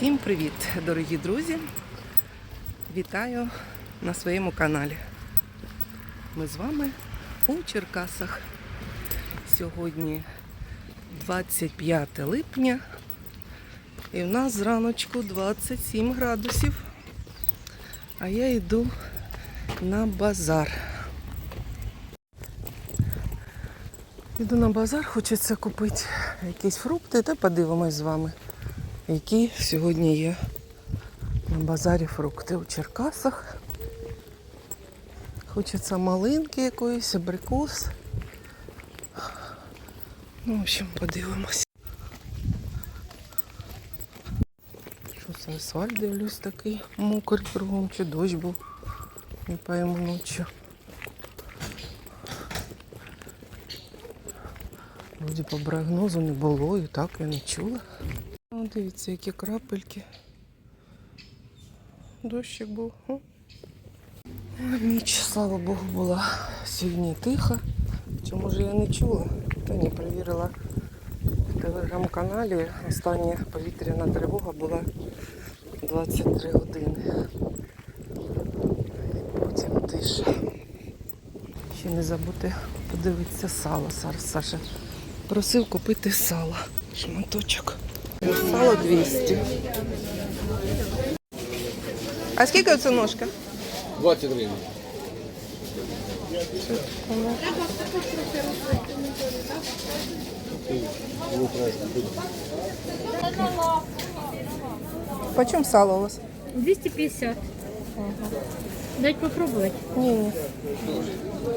Всім привіт, дорогі друзі! Вітаю на своєму каналі. Ми з вами у Черкасах. Сьогодні 25 липня і в нас зраночку 27 градусів. А я йду на базар. Йду на базар, хочеться купити якісь фрукти та подивимось з вами які сьогодні є на базарі фрукти у Черкасах. Хочеться малинки якоїсь, абрикос. Ну, в общем, подивимось. Що це асфальт дивлюсь такий мокрий кругом, чи дощ був, не пойму ночі. Вроді по прогнозу не було і так я не чула. О, дивіться, які крапельки. Дощик був. Ніч, слава Богу, була сьогодні тиха. Чому може я не чула? Та ні, перевірила в телеграм-каналі. Остання повітряна тривога була 23 години. Потім тиша. Ще не забути подивитися сало. Саша просив купити сало. Шматочок. Сало 200. А скільки це ножка? 20 гривень. Почем сало у вас? 250. Дать попробовать. Ні.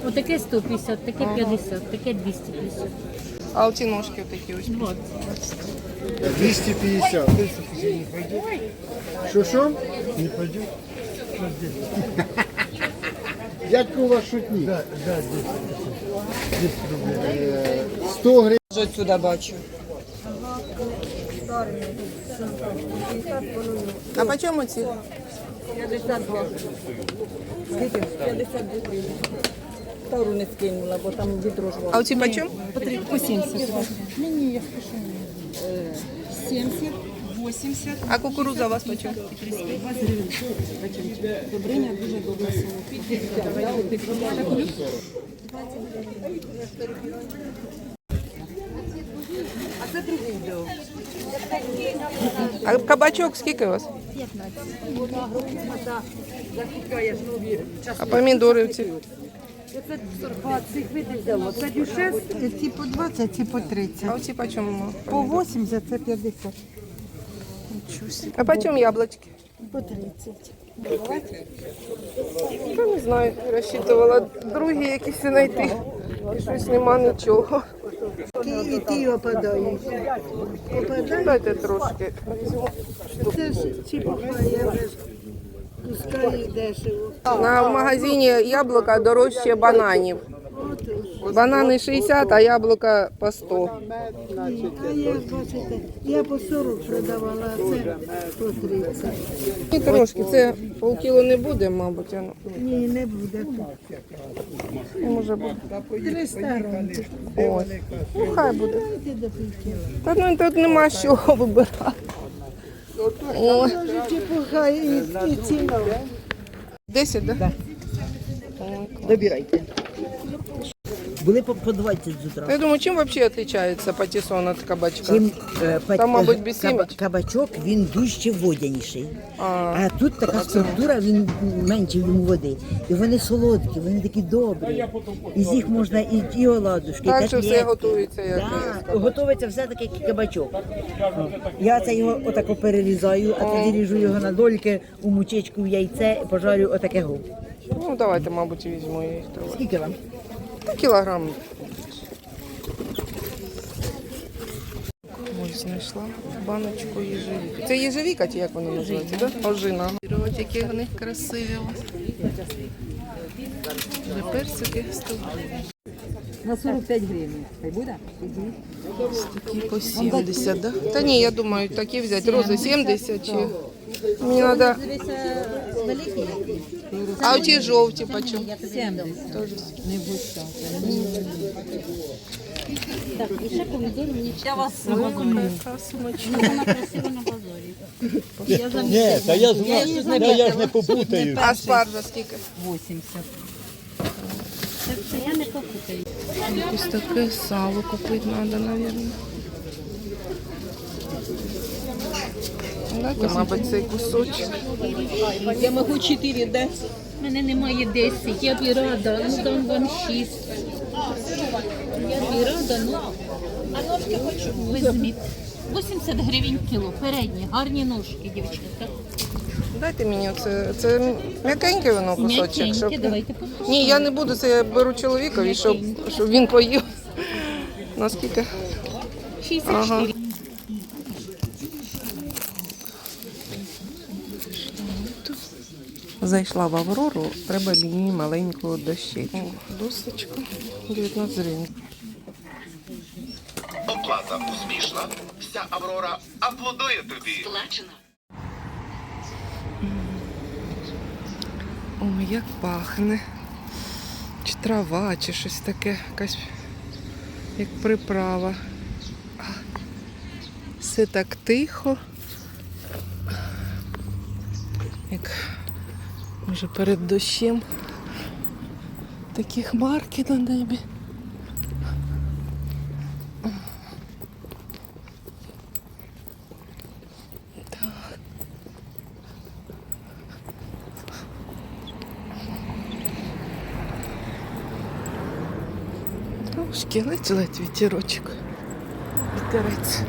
Отаке 150, таке 50, таке 250. А оці ножки такі ось. 20. 250. Що що? Не пойдет? Як у вас шутник? Да, да, 10. 10 рублей. 100 гривень. Вже сюди бачу. А по чому ці? 52. Скільки? 52 гривні. Тару не скинула, бо там відро ж А оці по чому? По 70. Ні, ні, я спішу. 70, 80. А кукуруза у вас по чому? 20 гривень. Добриня дуже добре А це друге відео. А кабачок скільки у вас? А помідори ці? Це 40 цих видів взяло. Це дюшес. Ці по 20, ці по 30. А оці по чому? По 80, це 50. А по чому яблучки? По 30. Та не знаю, розчитувала другі якісь знайти. І щось нема нічого. І, ті опадають. Дайте трошки. Це ж я вже дешево. На в магазині яблука дорожче бананів. Банани 60, а яблука по 100. а я, бачите, я по 40 продавала, а це по 30. І трошки, це полкіло не буде, мабуть. воно. Ні, не буде. Ну, Може бути. 300 грам. Ось. Ну, хай буде. Дайте до півкіла. Та ну тут нема з чого вибирати. О, Це ж і, і ціна. 10, так? Да? Добирайте. Були по, по 20 з утра. Я думаю, чим взагалі відрізняється патісон від кабачка? Чим, е, пат- Там, мабуть, без каба- кабачок він дужче водяніший. А, А тут така структура, він менше в йому води. І вони солодкі, вони такі добрі. І з їх можна і, і оладушки, і так що все котлетки. готується, як Да, готується все таке, як кабачок. Я це його отако перерізаю, а тоді ріжу його на дольки, у мучечку, в яйце, пожарю отаке го. Ну, давайте, мабуть, візьму їх. Скільки вам? Та Кілограм. Ось знайшла баночку їжевіки. Це їжевіка, чи як воно називається, так? Да? Ожина. Ось які вони красиві. Вже персики 100 гривень. На 45 гривень. Хай буде? Такі по 70, да? Та ні, я думаю, такі взяти. Рози 70 чи... Мені треба... Великий? А оті жовті по чому? 70. Теж Не будь так. Так, і ще помідори мені Я вас вона красива на базарі. Я Ні, та я знаю, я, я ж не попутаю. А спаржа скільки? 80. Так це я не попутаю. Якось таке сало купити треба, мабуть. Дайте, мабуть, цей кусочок. Я можу 4 де. У мене немає 10, я б і рада, ну дам вам 6. Я б і рада, ну. А ножки хочу. Візьміть. 80 гривень кіло, передні, гарні ножки, дівчата. Дайте мені це, це м'якеньке воно кусочок. Щоб... давайте попробуємо. Ні, я не буду, це я беру чоловікові, щоб, щоб він поїв. Наскільки? 64. Ага. Зайшла в Аврору, треба мені маленьку дощечку. Досочку 19 гривень. Оплата успішна. Вся Аврора аплодує тобі. Ой, як пахне. Чи трава, чи щось таке, якась як приправа. Все так тихо. Як може перед дощем. Такі хмарки на небі. Трошки ледь-ледь вітерочок. Вітерець.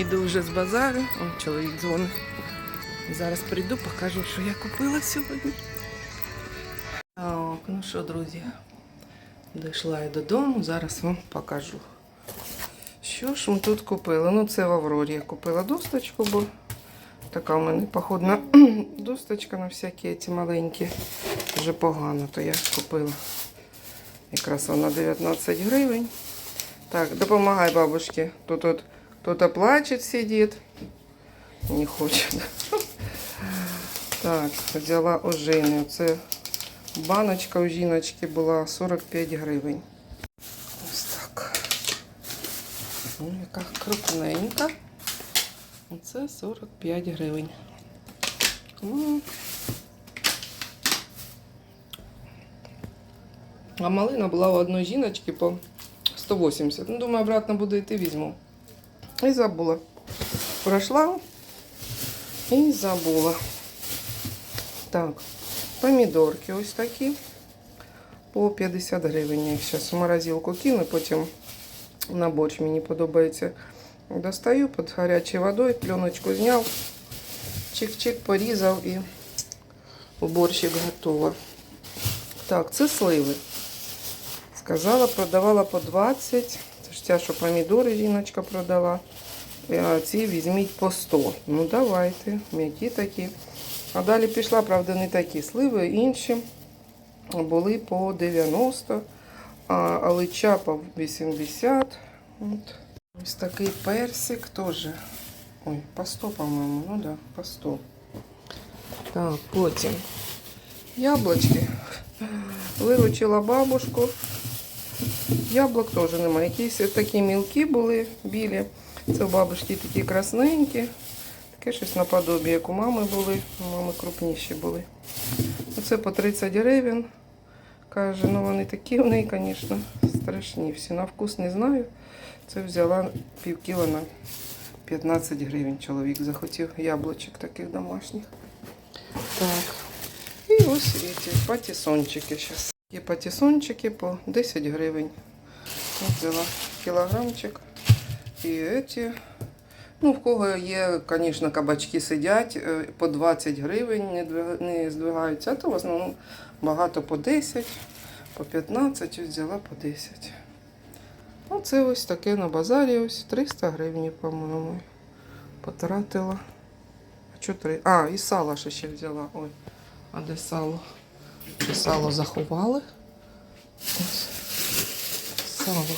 Іду вже з базару. О, чоловік дзвонить. Зараз прийду, покажу, що я купила сьогодні. Так, ну що, друзі, дійшла я додому, зараз вам покажу. Що ж ми тут купили? Ну, це в Аврорі я купила досточку, бо така у мене походна досточка на всякі ці маленькі. Вже погано, то я купила. Якраз вона 19 гривень. Так, допомагай бабушці. Тут от кто-то плачет, сидит. Не хочет. Так, взяла ожини. Це баночка у жіночки була 45 гривень. Ось так. Ну, яка крупненька. Оце 45 гривень. А малина була у одної жіночки по 180. Ну, думаю, обратно буду йти, візьму. І забула. Пройшла і забула. Так, помідорки ось такі. По 50 гривень. Я їх зараз в морозилку кину, потім на борщ мені подобається. Достаю під гарячою водою, пленочку зняв, чик-чик порізав і в борщик готово. Так, це сливи. Сказала, продавала по 20. Ця, що помідори жіночка продала. А ці візьміть по 100. Ну давайте, м'які такі. А далі пішла, правда, не такі сливи, інші були по 90, а алича по 80. От. Ось такий персик теж. Ой, по 100, по-моєму. Ну да, по 100. Так, потім яблочки. Виручила бабушку. Яблук теж немає. Якісь такі мілкі були білі. Це у бабушки такі красненькі. Таке щось наподобі, як у мами були. У мами крупніші були. Оце по 30 гривень. Каже, ну вони такі в неї, звісно, страшні. Всі на вкус не знаю. Це взяла пів кіла на 15 гривень. Чоловік захотів яблучок таких домашніх. Так. І ось ці патісончики зараз. Є патісончики по 10 гривень. Взяла кілограмчик. І ці. Ну, в кого є, звісно, кабачки сидять е, по 20 гривень, не, здвигаються, а то в основному багато по 10, по 15, ось взяла по 10. Оце ось таке на базарі, ось 300 гривень, по-моєму, потратила. А, і сало ще ще взяла. Ой, а де сало? Сало заховали? Ось сало.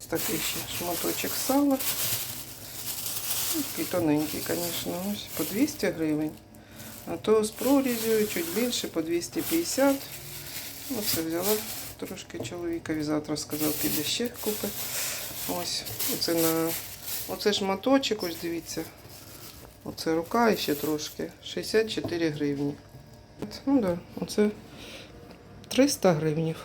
Ось такий ще шматочок сала. Ну, Такий тоненький, звісно, ось по 200 гривень. А то з прорізю чуть більше, по 250. Оце взяла трошки чоловікові. Завтра сказав, піде ще купить. Ось, оце на оце ж моточок, ось дивіться. Оце рука і ще трошки. 64 гривні. Ну да, оце 300 гривнів.